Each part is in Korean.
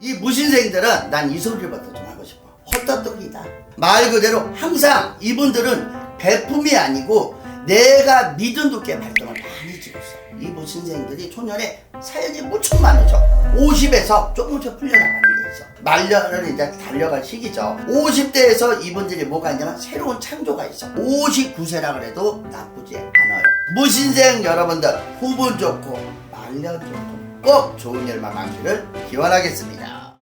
이 무신생들은 난 이 소리부터 좀 하고 싶어. 헛떡떡이다. 말 그대로 항상 이분들은 배품이 아니고 내가 믿음 두께 발등을 많이 찍었어. 이 무신생들이 초년에 사연이 무척 많으죠. 50에서 조금씩 풀려나가는 게 있어. 말년을 이제 달려갈 시기죠. 50대에서 이분들이 뭐가 있냐면 새로운 창조가 있어. 59세라 그래도 나쁘지 않아요. 무신생 여러분들 후분 좋고 말년 좋고 꼭 좋은 일만 많기를 기원하겠습니다.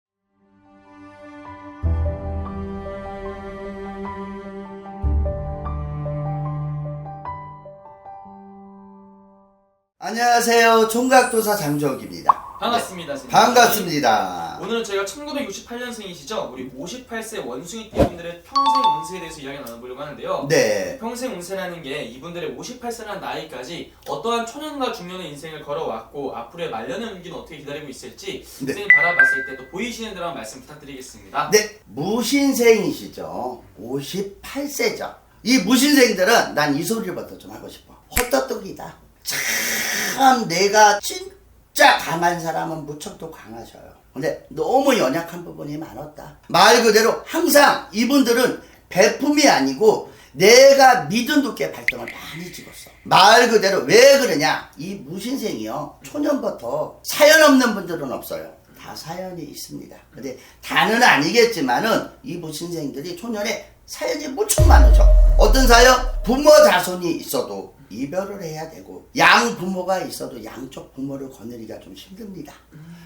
안녕하세요. 총각도사 장정욱입니다. 반갑습니다. 선생님. 반갑습니다. 오늘은 저희가 1968년생이시죠? 우리 58세 원숭이 띠분들의 평생 운세에 대해서 이야기 나눠보려고 하는데요. 네. 평생 운세라는 게 이분들의 58세라는 나이까지 어떠한 초년과 중년의 인생을 걸어왔고 앞으로의 말년의 운기는 어떻게 기다리고 있을지 네. 선생님 바라봤을 때 또 보이시는 대로 한번 말씀 부탁드리겠습니다. 네. 무신생이시죠. 58세죠. 이 무신생들은 난 이 소리부터 좀 하고 싶어. 헛떡떡이다. 참 내가 진 짜 강한 사람은 무척 또 강하셔요. 근데 너무 연약한 부분이 많았다. 말 그대로 항상 이분들은 배품이 아니고 내가 믿음 두께 발등을 많이 찍었어. 말 그대로 왜 그러냐? 이 무신생이요. 초년부터 사연 없는 분들은 없어요. 다 사연이 있습니다. 근데 다는 아니겠지만은 이 무신생들이 초년에 사연이 무척 많으죠. 어떤 사연? 부모 자손이 있어도 이별을 해야 되고 양 부모가 있어도 양쪽 부모를 거느리기가 좀 힘듭니다.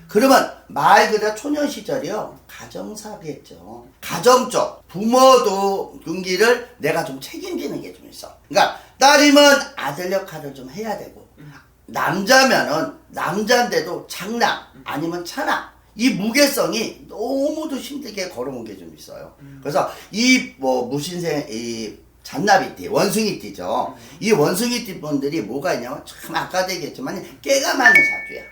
그러면 말 그대로 초년 시절이요 가정사비했죠. 가정적 부모도 경기를 내가 좀 책임지는 게 좀 있어. 그러니까 딸이면 아들 역할을 좀 해야 되고 남자면은 남자인데도 장남 아니면 차남 이 무게성이 너무도 힘들게 걸어온 게 좀 있어요. 그래서 이 뭐 무신생 이 잔나비띠 원숭이띠죠. 이 원숭이띠 분들이 뭐가 있냐면 참 아까도 얘기했지만 깨가 많은 사주야.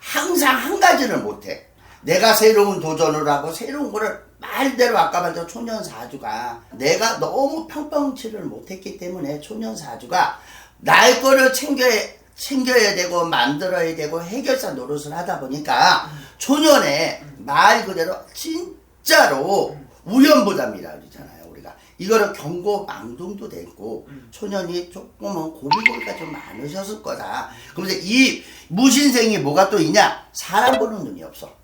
항상 한 가지를 못해. 내가 새로운 도전을 하고 새로운 거를 말대로 아까 말했던 초년 사주가 내가 너무 평평치를 못했기 때문에 초년 사주가 날 거를 챙겨야 챙겨야 되고 만들어야 되고 해결사 노릇을 하다 보니까 초년에 말 그대로 진짜로 우연부담이라 그러잖아요 이거를 경고 망동도 됐고 초년이 조금은 고비고비가 좀 많으셨을 거다. 그러면서 이 무신생이 뭐가 또 있냐? 사람 보는 눈이 없어.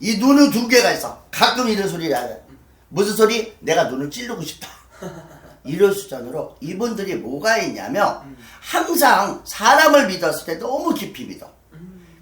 이 눈은 두 개가 있어. 가끔 이런 소리를 하요. 무슨 소리? 내가 눈을 찌르고 싶다. 이럴 수준으로 이분들이 뭐가 있냐면 항상 사람을 믿었을 때 너무 깊이 믿어.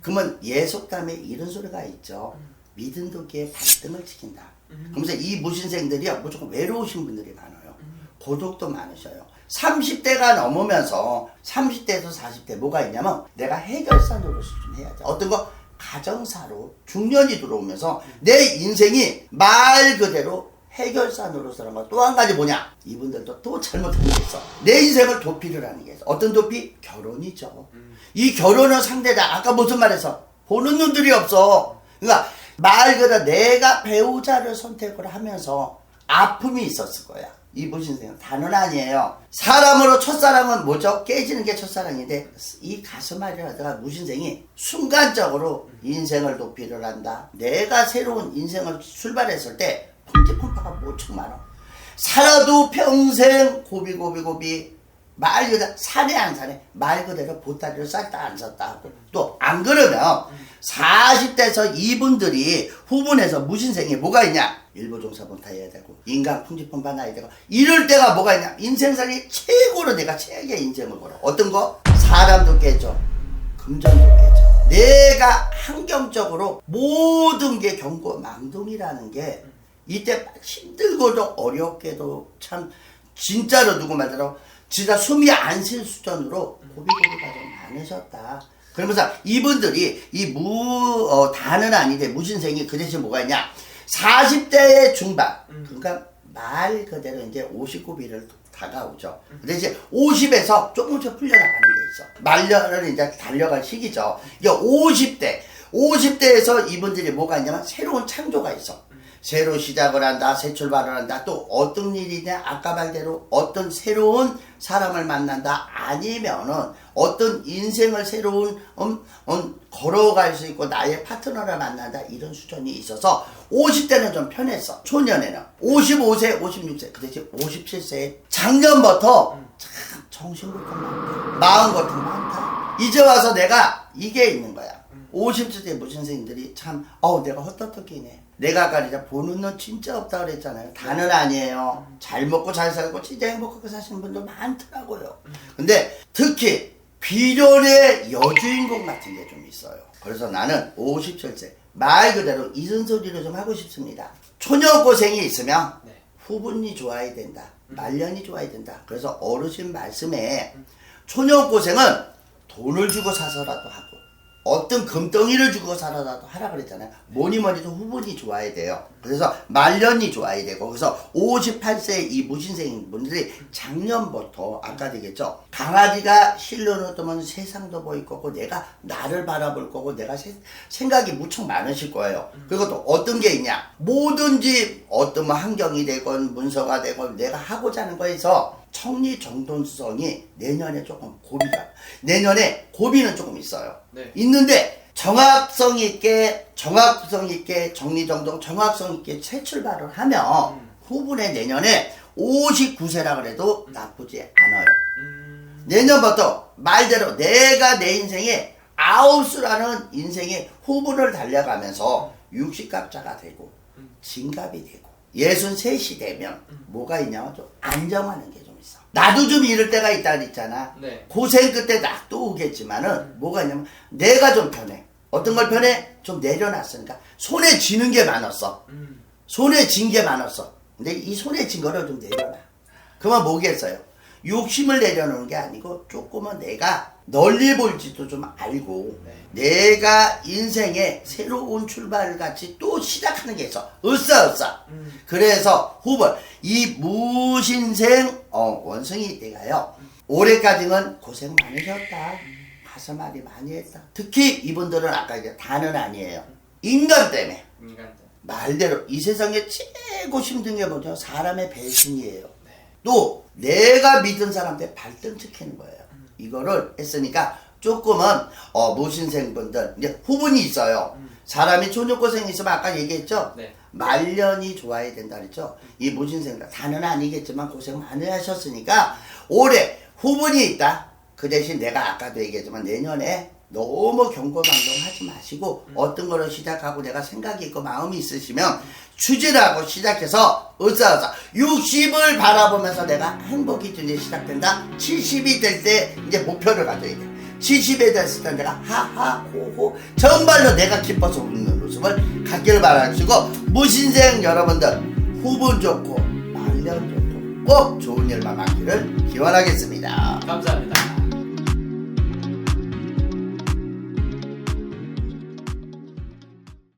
그러면 예속담에 이런 소리가 있죠. 믿은 도끼에 발등을 지킨다. 그러면서 이 무신생들이요 무조건 외로우신 분들이 많아요. 고독도 많으셔요. 30대가 넘으면서 30대에서 40대 뭐가 있냐면 내가 해결사 노릇을 좀 해야 돼. 어떤 거 가정사로 중년이 들어오면서 내 인생이 말 그대로 해결사 노릇을 하는 거또 한 가지 뭐냐? 이분들도 또 잘못한 게 있어. 내 인생을 도피를 하는 게 있어. 어떤 도피? 결혼이죠. 이 결혼은 상대다. 아까 무슨 말했어? 보는 눈들이 없어. 그러니까 말 그대로 내가 배우자를 선택을 하면서 아픔이 있었을 거야. 이 무신생 단은 아니에요. 사람으로 첫사랑은 뭐죠? 깨지는 게 첫사랑인데 이 가슴앓이라다가 무신생이 순간적으로 인생을 도피를 한다. 내가 새로운 인생을 출발했을 때 펑지펑파가 무척 많아. 살아도 평생 고비고비고비 말 그대로 사네 안 사네 말 그대로 보따리를 쌌다 안 쌌다 또 안 그러면 40대에서 이분들이 후분에서 무신생이 뭐가 있냐? 일보종사본 다 해야 되고 인간 풍지품반 나야 되고 이럴 때가 뭐가 있냐? 인생살이 최고로 내가 최악의 인생을 걸어. 어떤 거? 사람도 깨져. 금전도 깨져. 내가 환경적으로 모든 게 경고 망동이라는 게 이때 힘들고도 어렵게도 참 진짜로 누구 말대로 진짜 숨이 안 쉴 수준으로 고비고비가 좀 많으셨다. 그러면서 이분들이 이 무, 어, 다는 아닌데 무신생이 그 대신 뭐가 있냐. 40대의 중반. 그러니까 말 그대로 이제 59비를 다가오죠. 그 대신 50에서 조금씩 풀려나가는 게 있어. 말년을 이제 달려갈 시기죠. 이게 50대. 50대에서 이분들이 뭐가 있냐면 새로운 창조가 있어. 새로 시작을 한다, 새 출발을 한다, 또 어떤 일이냐, 아까 말대로 어떤 새로운 사람을 만난다, 아니면은 어떤 인생을 새로운, 음, 음, 걸어갈 수 있고 나의 파트너를 만난다, 이런 수준이 있어서 50대는 좀 편했어. 초년에는. 55세, 56세, 그 대신 57세. 작년부터 참 정신부터 많다. 마음 거 많다. 이제 와서 내가 이게 있는 거야. 50대 무슨 선생님들이 참, 어우, 내가 헛떡떡이네. 내가 이제 보는 눈 진짜 없다 그랬잖아요. 다는 아니에요. 잘 먹고 잘 살고 진짜 행복하게 사시는 분들 많더라고요. 근데 특히 비련의 여주인공 같은 게 좀 있어요. 그래서 나는 57세 말 그대로 이순소리를 좀 하고 싶습니다. 초년 고생이 있으면 네. 후분이 좋아야 된다. 말년이 좋아야 된다. 그래서 어르신 말씀에 초년 고생은 돈을 주고 사서라도 하고 어떤 금덩이를 주고 살아라도 하라 그랬잖아요. 뭐니 뭐니도 후분이 좋아야 돼요. 그래서 말년이 좋아야 되고 그래서 58세 이 무신생 분들이 작년부터 아까 되겠죠. 강아지가 실로 놓으면 세상도 보일 거고 내가 나를 바라볼 거고 내가 세- 생각이 무척 많으실 거예요. 그리고 또 어떤 게 있냐. 뭐든지 어떤 뭐 환경이 되건 문서가 되건 내가 하고자 하는 거에서 청리 정돈성이 내년에 조금 고비가 내년에 고비는 조금 있어요. 네. 있는데 정확성 있게 정확성 있게 정리정돈 정확성 있게 새 출발을 하면 음. 후분의 내년에 59세라 그래도 나쁘지 않아요. 음, 내년부터 말대로 내가 내 인생에 아웃수라는 인생의 후분을 달려가면서 60갑자가 되고 음. 진갑이 되고 63이 되면 뭐가 있냐면 좀 안정하는 게좀 있어. 나도 좀 이럴 때가 있다 그랬잖아. 네. 고생 끝에 낙도 오겠지만은 뭐가 있냐면 내가 좀 편해. 어떤 걸 편해? 좀 내려놨으니까 손에 쥐는 게 많았어. 음, 손에 쥔 게 많았어. 근데 이 손에 쥔 거를 좀 내려놔. 그만 뭐겠어요? 욕심을 내려놓는 게 아니고 조금은 내가 널리 볼지도 좀 알고 네. 내가 인생에 새로운 출발 같이 또 시작하는 게 있어. 으쌰으쌰. 음. 그래서 후보 이 무신생 어, 원숭이 때가요. 올해까지는 고생 많으셨다. 가서 말이 많이 했다. 특히 이분들은 아까 이제 다는 아니에요. 인간 때문에. 인간들. 말대로 이 세상에 최고 힘든 게 뭐죠? 사람의 배신이에요. 네. 또 내가 믿은 사람한테 발등시키는 거예요. 이거를 했으니까 조금은 어, 무신생분들 이제 후분이 있어요. 사람이 초년고생이 있으면 아까 얘기했죠? 네. 말년이 좋아야 된다 그랬죠? 이 무신생들 다는 아니겠지만 고생 많이 하셨으니까 올해 후분이 있다. 그 대신 내가 아까도 얘기했지만 내년에 너무 경고망동하지 마시고 어떤 거를 시작하고 내가 생각이 있고 마음이 있으시면 추진을 하고 시작해서 으쌰으쌰 60을 바라보면서 내가 행복이 이제 시작된다. 70이 될 때 이제 목표를 가져야 돼. 70에 됐을 때 내가 하하 호호 정말로 내가 기뻐서 웃는 웃음을 갖기를 바라시고 무신생 여러분들 후분 좋고 말년 좋고 꼭 좋은 일만 많기를 기원하겠습니다. 감사합니다.